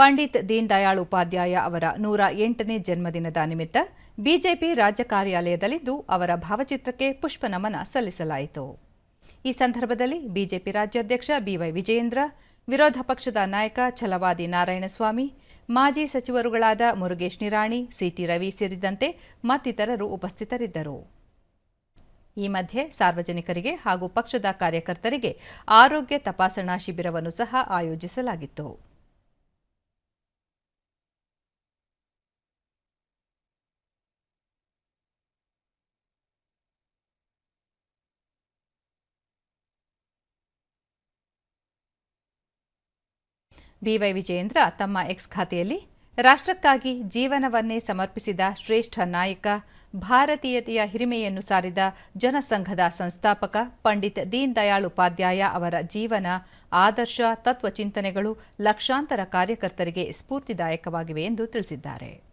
ಪಂಡಿತ್ ದೀನ್ ದಯಾಳ್ ಉಪಾಧ್ಯಾಯ ಅವರ ನೂರ ಎಂಟನೇ ಜನ್ಮದಿನದ ನಿಮಿತ್ತ ಬಿಜೆಪಿ ರಾಜ್ಯ ಕಾರ್ಯಾಲಯದಲ್ಲಿದ್ದು ಅವರ ಭಾವಚಿತ್ರಕ್ಕೆ ಪುಷ್ಪನಮನ ಸಲ್ಲಿಸಲಾಯಿತು. ಈ ಸಂದರ್ಭದಲ್ಲಿ ಬಿಜೆಪಿ ರಾಜ್ಯಾಧ್ಯಕ್ಷ ಬಿವೈ ವಿಜಯೇಂದ್ರ, ವಿರೋಧ ಪಕ್ಷದ ನಾಯಕ ಛಲವಾದಿ ನಾರಾಯಣಸ್ವಾಮಿ, ಮಾಜಿ ಸಚಿವರುಗಳಾದ ಮುರುಗೇಶ್ ನಿರಾಣಿ, ಸಿಟಿ ರವಿ ಸೇರಿದಂತೆ ಮತ್ತಿತರರು ಉಪಸ್ಥಿತರಿದ್ದರು. ಈ ಮಧ್ಯೆ ಸಾರ್ವಜನಿಕರಿಗೆ ಹಾಗೂ ಪಕ್ಷದ ಕಾರ್ಯಕರ್ತರಿಗೆ ಆರೋಗ್ಯ ತಪಾಸಣಾ ಶಿಬಿರವನ್ನು ಸಹ ಆಯೋಜಿಸಲಾಗಿತ್ತು. ಬಿವೈ ವಿಜಯೇಂದ್ರ ತಮ್ಮ ಎಕ್ಸ್ ಖಾತೆಯಲ್ಲಿ, ರಾಷ್ಟ್ರಕ್ಕಾಗಿ ಜೀವನವನ್ನೇ ಸಮರ್ಪಿಸಿದ ಶ್ರೇಷ್ಠ ನಾಯಕ, ಭಾರತೀಯತೆಯ ಹಿರಿಮೆಯನ್ನು ಸಾರಿದ ಜನಸಂಘದ ಸಂಸ್ಥಾಪಕ ಪಂಡಿತ್ ದೀನ್ ದಯಾಳ್ ಉಪಾಧ್ಯಾಯ ಅವರ ಜೀವನ, ಆದರ್ಶ, ತತ್ವಚಿಂತನೆಗಳು ಲಕ್ಷಾಂತರ ಕಾರ್ಯಕರ್ತರಿಗೆ ಸ್ಫೂರ್ತಿದಾಯಕವಾಗಿವೆ ಎಂದು ತಿಳಿಸಿದ್ದಾರೆ.